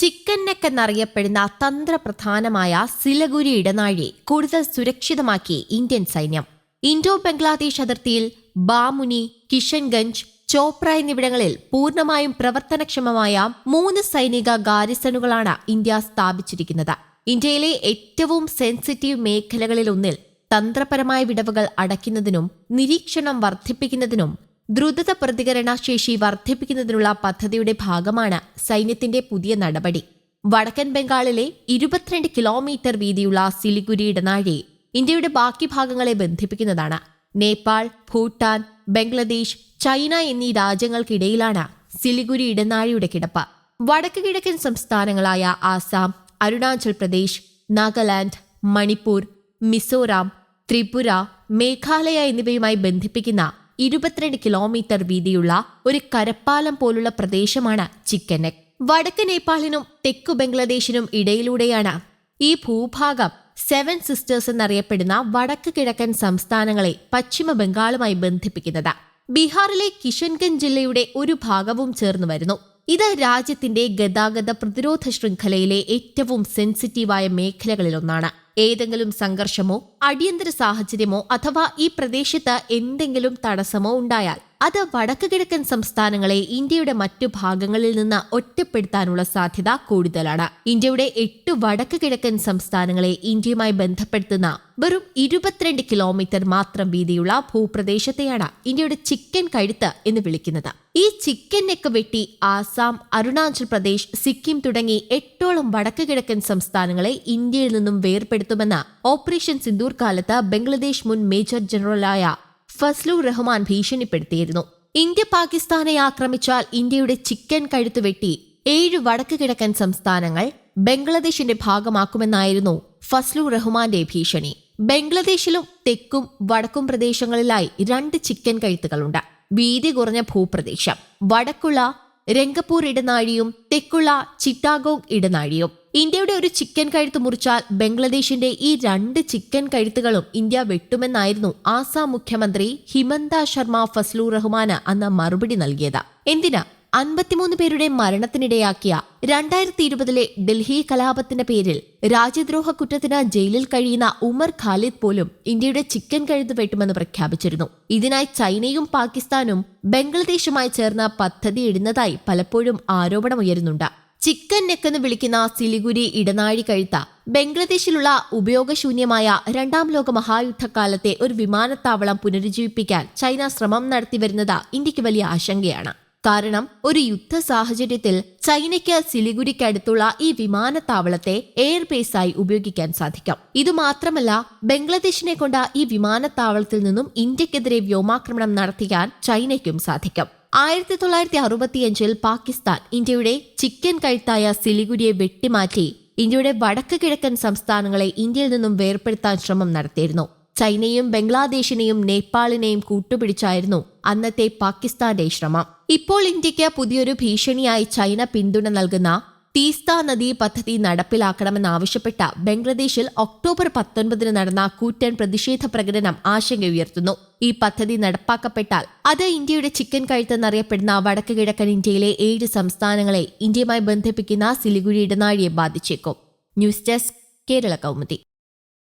Chicken neck എന്നറിയപ്പെടുന്ന തന്ത്രപ്രധാനമായ സിലഗുരി ഇടനാഴി കൂടുതൽ സുരക്ഷിതമാക്കി ഇന്ത്യൻ സൈന്യം. ഇൻഡോ ബംഗ്ലാദേശ് അതിർത്തിയിൽ ബാമുനി കിഷൻഗഞ്ച് ചോപ്ര എന്നിവിടങ്ങളിൽ പൂർണമായും പ്രവർത്തനക്ഷമമായ മൂന്ന് സൈനിക ഗാരിസണുകളാണ് ഇന്ത്യ സ്ഥാപിച്ചിരിക്കുന്നത്. ഇന്ത്യയിലെ ഏറ്റവും സെൻസിറ്റീവ് മേഖലകളിലൊന്നിൽ തന്ത്രപരമായ വിടവുകൾ അടയ്ക്കുന്നതിനും നിരീക്ഷണം വർദ്ധിപ്പിക്കുന്നതിനും ദ്രുത പ്രതികരണ ശേഷി വർദ്ധിപ്പിക്കുന്നതിനുള്ള പദ്ധതിയുടെ ഭാഗമാണ് സൈന്യത്തിന്റെ പുതിയ നടപടി. വടക്കൻ ബംഗാളിലെ ഇരുപത്തിരണ്ട് കിലോമീറ്റർ വീതിയുള്ള സിലിഗുരി ഇടനാഴി ഇന്ത്യയുടെ ബാക്കി ഭാഗങ്ങളെ ബന്ധിപ്പിക്കുന്നതാണ്. നേപ്പാൾ ഭൂട്ടാൻ ബംഗ്ലാദേശ് ചൈന എന്നീ രാജ്യങ്ങൾക്കിടയിലാണ് സിലിഗുരി ഇടനാഴിയുടെ കിടപ്പ്. വടക്ക് കിഴക്കൻ സംസ്ഥാനങ്ങളായ ആസാം അരുണാചൽ പ്രദേശ് നാഗാലാൻഡ് മണിപ്പൂർ മിസോറാം ത്രിപുര മേഘാലയ എന്നിവയുമായി ബന്ധിപ്പിക്കുന്ന ഇരുപത്തിരണ്ട് കിലോമീറ്റർ വീതിയുള്ള ഒരു കരപ്പാലം പോലുള്ള പ്രദേശമാണ് ചിക്കൻ നെക് വടക്ക് നേപ്പാളിനും തെക്കു ബംഗ്ലാദേശിനും ഇടയിലൂടെയാണ് ഈ ഭൂഭാഗം സെവൻ സിസ്റ്റേഴ്സ് എന്നറിയപ്പെടുന്ന വടക്ക് കിഴക്കൻ സംസ്ഥാനങ്ങളെ പശ്ചിമ ബംഗാളുമായി ബന്ധിപ്പിക്കുന്നത്. ബീഹാറിലെ കിഷൻഗഞ്ച് ജില്ലയുടെ ഒരു ഭാഗവും ചേർന്നു വരുന്നു. ഇത് രാജ്യത്തിന്റെ ഗതാഗത പ്രതിരോധ ശൃംഖലയിലെ ഏറ്റവും സെൻസിറ്റീവായ മേഖലകളിലൊന്നാണ്. ഏതെങ്കിലും സംഘർഷമോ അടിയന്തര സാഹചര്യമോ അഥവാ ഈ പ്രദേശത്ത് എന്തെങ്കിലും തടസ്സമോ ഉണ്ടായാൽ അത് വടക്ക് കിഴക്കൻ സംസ്ഥാനങ്ങളെ ഇന്ത്യയുടെ മറ്റു ഭാഗങ്ങളിൽ നിന്ന് ഒറ്റപ്പെടുത്താനുള്ള സാധ്യത കൂടുതലാണ്. ഇന്ത്യയുടെ എട്ട് വടക്ക് കിഴക്കൻ സംസ്ഥാനങ്ങളെ ഇന്ത്യയുമായി ബന്ധപ്പെടുത്തുന്ന വെറും ഇരുപത്തിരണ്ട് കിലോമീറ്റർ മാത്രം വീതിയുള്ള ഭൂപ്രദേശത്തെയാണ് ഇന്ത്യയുടെ ചിക്കൻ കഴുത്ത് എന്ന് വിളിക്കുന്നത്. ഈ ചിക്കൻ നെക്ക് വെട്ടി ആസാം അരുണാചൽ പ്രദേശ് സിക്കിം തുടങ്ങി എട്ടോളം വടക്ക് കിഴക്കൻ സംസ്ഥാനങ്ങളെ ഇന്ത്യയിൽ നിന്നും വേർപെടുത്തുമെന്ന് ഓപ്പറേഷൻ സിന്ദൂർ കാലത്ത് ബംഗ്ലാദേശ് മുൻ മേജർ ജനറലായ ഫസ്ലു റഹ്മാൻ ഭീഷണിപ്പെടുത്തിയിരുന്നു. ഇന്ത്യ പാകിസ്ഥാനെ ആക്രമിച്ചാൽ ഇന്ത്യയുടെ ചിക്കൻ കഴുത്ത് വെട്ടി ഏഴ് വടക്ക് കിഴക്കൻ സംസ്ഥാനങ്ങൾ ബംഗ്ലാദേശിന്റെ ഭാഗമാക്കുമെന്നായിരുന്നു ഫസ്ലു റഹ്മാന്റെ ഭീഷണി. ബംഗ്ലാദേശിലും തെക്കും വടക്കും പ്രദേശങ്ങളിലായി രണ്ട് ചിക്കൻ കഴുത്തുകളുണ്ട്. വീതി കുറഞ്ഞ ഭൂപ്രദേശം. വടക്കുള്ള രംഗപ്പൂർ ഇടനാഴിയും തെക്കുള്ള ചിറ്റാഗോങ് ഇടനാഴിയും. ഇന്ത്യയുടെ ഒരു ചിക്കൻ കഴുത്ത് മുറിച്ചാൽ ബംഗ്ലാദേശിന്റെ ഈ രണ്ട് ചിക്കൻ കഴുത്തുകളും ഇന്ത്യ വെട്ടുമെന്നായിരുന്നു ആസാം മുഖ്യമന്ത്രി ഹിമന്ത ശർമ്മ ഫസ്ലു റഹ്മാന് അന്ന് മറുപടി നൽകിയത്. എന്തിന്? അൻപത്തിമൂന്ന് പേരുടെ മരണത്തിനിടയാക്കിയ രണ്ടായിരത്തി ഇരുപതിലെ ഡൽഹി കലാപത്തിന്റെ പേരിൽ രാജ്യദ്രോഹ കുറ്റത്തിന് ജയിലിൽ കഴിയുന്ന ഉമർ ഖാലിദ് പോലും ഇന്ത്യയുടെ ചിക്കൻ കഴുത്ത് വെട്ടുമെന്ന് പ്രഖ്യാപിച്ചിരുന്നു. ഇതിനായി ചൈനയും പാകിസ്ഥാനും ബംഗ്ലാദേശുമായി ചേർന്ന പദ്ധതി ഇടുന്നതായി പലപ്പോഴും ആരോപണമുയരുന്നുണ്ട്. ചിക്കൻ നെക്ക് എന്ന് വിളിക്കുന്ന സിലിഗുരി ഇടനാഴി കഴുത്ത. ബംഗ്ലാദേശിലുള്ള ഉപയോഗശൂന്യമായ രണ്ടാം ലോക മഹായുദ്ധകാലത്തെ ഒരു വിമാനത്താവളം പുനരുജ്ജീവിപ്പിക്കാൻ ചൈന ശ്രമം നടത്തിവരുന്നത് ഇന്ത്യയ്ക്ക് വലിയ ആശങ്കയാണ്. കാരണം ഒരു യുദ്ധ സാഹചര്യത്തിൽ ചൈനയ്ക്ക് സിലിഗുരിക്കടുത്തുള്ള ഈ വിമാനത്താവളത്തെ എയർബേസായി ഉപയോഗിക്കാൻ സാധിക്കും. ഇതുമാത്രമല്ല ബംഗ്ലാദേശിനെ കൊണ്ട് ഈ വിമാനത്താവളത്തിൽ നിന്നും ഇന്ത്യക്കെതിരെ വ്യോമാക്രമണം നടത്തിക്കാൻ ചൈനയ്ക്കും സാധിക്കും. ആയിരത്തി തൊള്ളായിരത്തി അറുപത്തിയഞ്ചിൽ പാകിസ്ഥാൻ ഇന്ത്യയുടെ ചിക്കൻ കഴുത്തായ സിലിഗുരിയെ വെട്ടിമാറ്റി ഇന്ത്യയുടെ വടക്ക് കിഴക്കൻ സംസ്ഥാനങ്ങളെ ഇന്ത്യയിൽ നിന്നും വേർപെടുത്താൻ ശ്രമം നടത്തിയിരുന്നു. ചൈനയും ബംഗ്ലാദേശിനെയും നേപ്പാളിനെയും കൂട്ടുപിടിച്ചായിരുന്നു അന്നത്തെ പാകിസ്ഥാന്റെ ശ്രമം. ഇപ്പോൾ ഇന്ത്യയ്ക്ക് പുതിയൊരു ഭീഷണിയായി ചൈന പിന്തുണ നൽകുന്ന തീസ്ത നദി പദ്ധതി നടപ്പിലാക്കണമെന്നാവശ്യപ്പെട്ട ബംഗ്ലാദേശിൽ ഒക്ടോബർ പത്തൊൻപതിന് നടന്ന കൂറ്റൻ പ്രതിഷേധ പ്രകടനം ആശങ്കയുയർത്തുന്നു ഈ പദ്ധതി നടപ്പാക്കപ്പെട്ടാൽ അത് ഇന്ത്യയുടെ ചിക്കൻ കഴുത്തെന്നറിയപ്പെടുന്ന വടക്ക് കിഴക്കൻ ഇന്ത്യയിലെ ഏഴ് സംസ്ഥാനങ്ങളെ ഇന്ത്യയുമായി ബന്ധിപ്പിക്കുന്ന സിലിഗുരി ഇടനാഴിയെ ബാധിച്ചേക്കും. News desk Kerala Kaumudi.